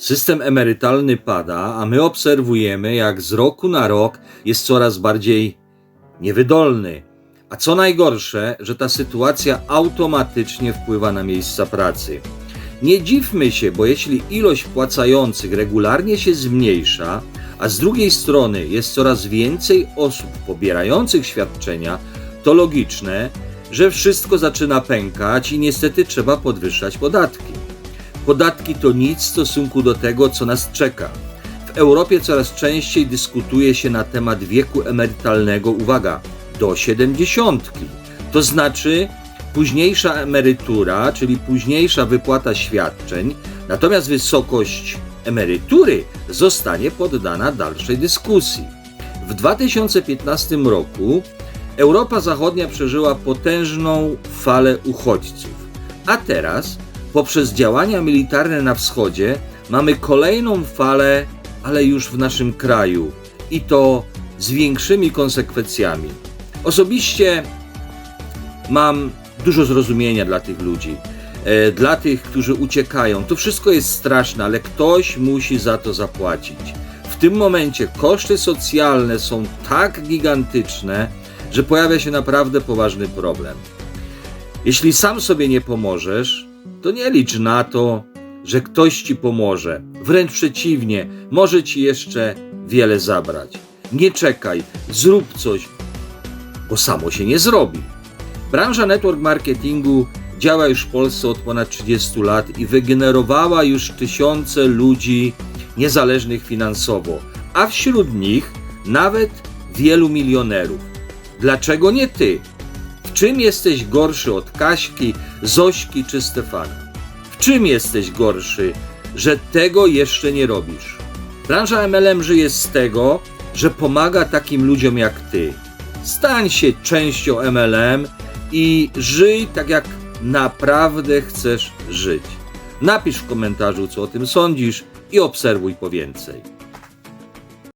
System emerytalny pada, a my obserwujemy, jak z roku na rok jest coraz bardziej niewydolny. A co najgorsze, że ta sytuacja automatycznie wpływa na miejsca pracy. Nie dziwmy się, bo jeśli ilość płacających regularnie się zmniejsza, a z drugiej strony jest coraz więcej osób pobierających świadczenia, to logiczne, że wszystko zaczyna pękać i niestety trzeba podwyższać podatki. Podatki to nic w stosunku do tego, co nas czeka. W Europie coraz częściej dyskutuje się na temat wieku emerytalnego, uwaga, do 70. To znaczy późniejsza emerytura, czyli późniejsza wypłata świadczeń, natomiast wysokość emerytury zostanie poddana dalszej dyskusji. W 2015 roku Europa Zachodnia przeżyła potężną falę uchodźców, a teraz poprzez działania militarne na wschodzie mamy kolejną falę, ale już w naszym kraju i to z większymi konsekwencjami. Osobiście mam dużo zrozumienia dla tych ludzi, e, dla tych, którzy uciekają. To wszystko jest straszne, ale ktoś musi za to zapłacić. W tym momencie koszty socjalne są tak gigantyczne, że pojawia się naprawdę poważny problem. Jeśli sam sobie nie pomożesz, to nie licz na to, że ktoś ci pomoże. Wręcz przeciwnie, może ci jeszcze wiele zabrać. Nie czekaj, zrób coś, bo samo się nie zrobi. Branża network marketingu działa już w Polsce od ponad 30 lat i wygenerowała już tysiące ludzi niezależnych finansowo, a wśród nich nawet wielu milionerów. Dlaczego nie ty? W czym jesteś gorszy od Kaśki, Zośki czy Stefana? W czym jesteś gorszy, że tego jeszcze nie robisz? Branża MLM żyje z tego, że pomaga takim ludziom jak ty. Stań się częścią MLM i żyj tak, jak naprawdę chcesz żyć. Napisz w komentarzu, co o tym sądzisz i obserwuj po więcej.